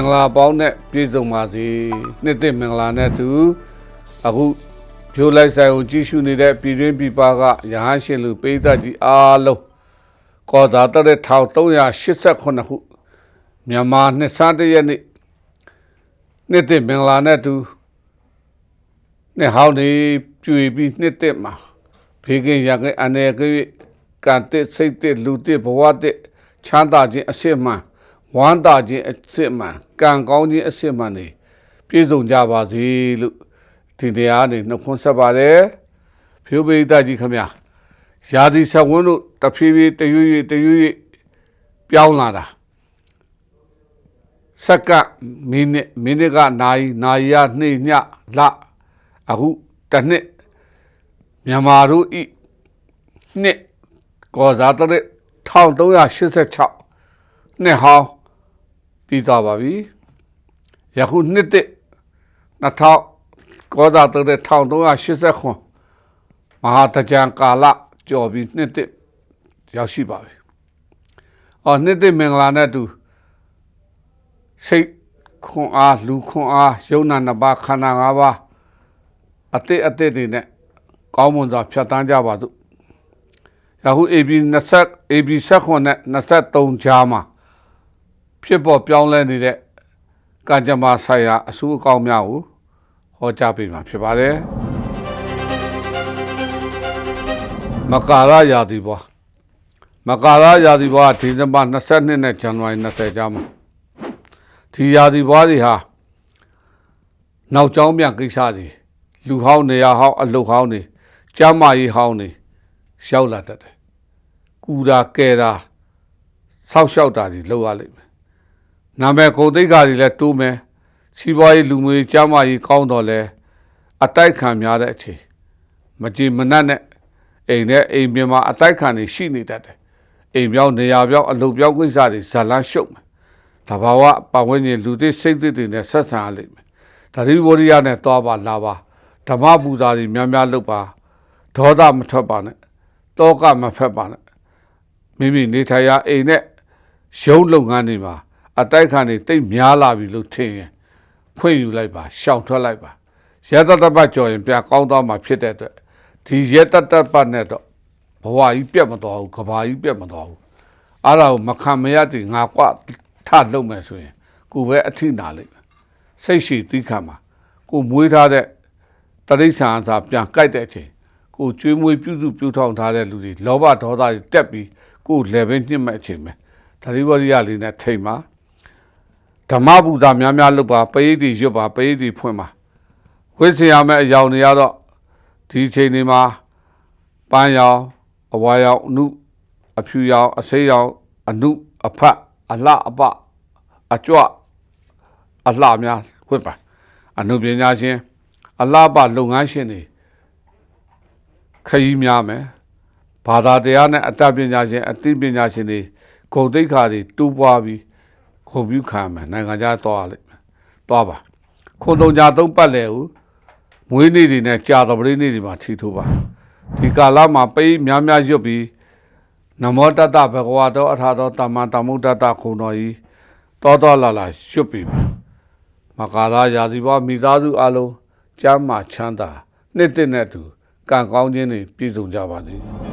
္ဂလာပေါင်းနဲ့ပြည့်စုံပါစေနှစ်သိမ့်မင်္ဂလာနဲ့တူအခုဂျိုလိုက်ဆိုင်ကိုကြည့်ရှုနေတဲ့ပြည်တွင်းပြည်ပကရဟန်းရှင်လူပိဋကကြီးအားလုံးကောသာတတဲ့1388ခုမြန်မာနှစ်ဆန်းတရက်နေ့နှစ်သိမ့်မင်္ဂလာနဲ့တူနှစ်ဟောင်းနေကျွေပြီးနှစ်သိမ့်မှာဖေကင်ရကအနေကကံတဲ့စိတ်တဲ့လူတဲ့ဘဝတဲ့ချမ်းသာခြင်းအစစ်မှန် ဝမ်းသာခြင်းအစစ်မှန်ကံကောင်းခြင်းအစစ်မှန်နေပြည့်စုံကြပါစေလို့ဒီတရားနေနှုတ်ခွန်းဆက်ပါတယ်ဖြိုးပိဋကကြီးခမညာရာသီဆက်ဝန်းတို့တဖြည်းဖြည်းတရွရွတရွရွပြောင်းလာတာစက္ကန့်မိနစ်မိနစ်ကနိုင်နိုင်ရနှိမ့်ညလအခုတစ်နှစ်မြန်မာတို့ဤနှစ်ကောဇာတရက်1386နှစ်ဟောင်း ပြီးသွားပါပြီယခုနှစ်တစ်2000ကောဇာတရက်1389မဟာတကြံကာလကျော်ပြီးနှစ်တစ်ရောက်ရှိပါပြီအော်နှစ်တစ်မင်္ဂလာနဲ့အတူစိတ်ခွန်အားလူခွန်အားယုံနာနှစ်ပါးခန္ဓာ၅ပါးအတိတ်အတိတ်တွေနဲ့ကောင်းမွန်စွာဖြတ်တန်းကြပါစို့ယခု AB 20 AB 16နဲ့23ကြားမှာ ဖြစ်ပေါ်ပြောင်းလဲနေတဲ့ကံကြမ္မာဆိုင်ရာအဆူအကောင်းများကိုဟောကြားပေးမှာဖြစ်ပါတယ်မကာရယာတိဘွားမကာရယာတိဘွားဒီဇင်ဘာ22နဲ့ဇန်နဝါရီ20ကြားမှာဒီယာတိဘွားတွေဟာနောက်ကျောင်းပြန်ကိစ္စတွေလူဟောင်းနေရဟောင်းအလုတ်ဟောင်းတွေကျမ်းမာရေးဟောင်းတွေရောက်လာတတ်တယ်။ကူတာကဲတာဆောက်ရှောက်တာတွေလုပ်ရလိမ့်မယ်။ နာမည်ကုန်သိက္ခာတွေလည်းတိုးမယ်။စီးပွားရေးလူမျိုးရေးကျမ်းမာရေးကောင်းတော့လဲအတိုက်ခံများတဲ့အချိန်မကြည်မနှက်နဲ့အိမ်နဲ့အိမ်ပြင်မှာအတိုက်ခံတွေရှိနေတတ်တယ်။အိမ်ပြောင်းနေရာပြောင်းအလုပ်ပြောင်းကိစ္စတွေဇလန်းရှုပ်မယ်။တဘာဝပတ်ဝန်းကျင်လူသိစိတ်သိတွေနဲ့ဆက်ဆံရလိမ့်မယ်။ဒါဒီဝရိယနဲ့သွားပါလာပါဓမ္မပူဇာတွေများများလုပ်ပါဒေါသမထွက်ပါနဲ့တောကမဖက်ပါနဲ့မိမိနေထိုင်ရာအိမ်နဲ့ရုံးလုပ်ငန်းတွေမှာ အတိုက်ခံတွေတိတ်များလာပြီလို့ထင်ရင်ဖွင့်ယူလိုက်ပါရှောင်ထွက်လိုက်ပါရဲတတပတ်ကြော်ရင်ပြကောင်းသွားမှာဖြစ်တဲ့အတွက်ဒီရဲတတပတ်နဲ့တော့ဘဝကြီးပြတ်မသွားဘူးကဘာကြီးပြတ်မသွားဘူးအဲ့ဒါကိုမခံမရတည်ငါကွထလုပ်မယ်ဆိုရင်ကိုပဲအထိနာလိမ့်မယ်စိတ်ရှိသီးခံမှာကိုမွေးထားတဲ့တရိษံအစာပြန်ကြိုက်တဲ့အချိန်ကိုကျွေးမွေးပြုစုပြုထောင်ထားတဲ့လူတွေလောဘဒေါသတွေတက်ပြီးကို level ညှစ်မဲ့အချိန်ပဲဒါဒီဝရိယလေးနဲ့ထိတ်မှာ ဓမ္မပူဇာများများလုပ်ပါပရိသီရွတ်ပါပရိသီဖွင့်ပါဝိဇ္ဇာမဲ့အယောင်တွေကတော့ဒီအချိန်တွေမှာပန်းရောင်အဝါရောင်အနုအဖြူရောင်အစိမ်းရောင်အနုအဖတ်အလှအပအကြွအလှများဖွင့်ပါအနုပညာရှင်အလှပလုပ်ငန်းရှင်တွေခရီးများမယ်ဘာသာတရားနဲ့အတတ်ပညာရှင်အသိပညာရှင်တွေဂုံတိတ်ခါတွေတူးပွားပြီး ခုံပြူခံမယ်နိုင်ငံခြားသွားရလိမ့်မယ်သွားပါခုံတုံကြသုံးပတ်လေကိုမွေးနေ့တွေနဲ့ကြာတော်ပရိနေ့တွေမှာထီထိုးပါဒီကာလမှာပိများများရွတ်ပြီးနမောတတဘဂဝါတော်အထာတော်တမန်တမုဒ္ဒတခုံတော်ကြီးတောတော်လာလာရွတ်ပြီးပါမကာရရာဇီဘမိသားစုအလုံးကျမ်းမာချမ်းသာနှစ်တည်းနဲ့အတူကံကောင်းခြင်းတွေပြည့်စုံကြပါစေ။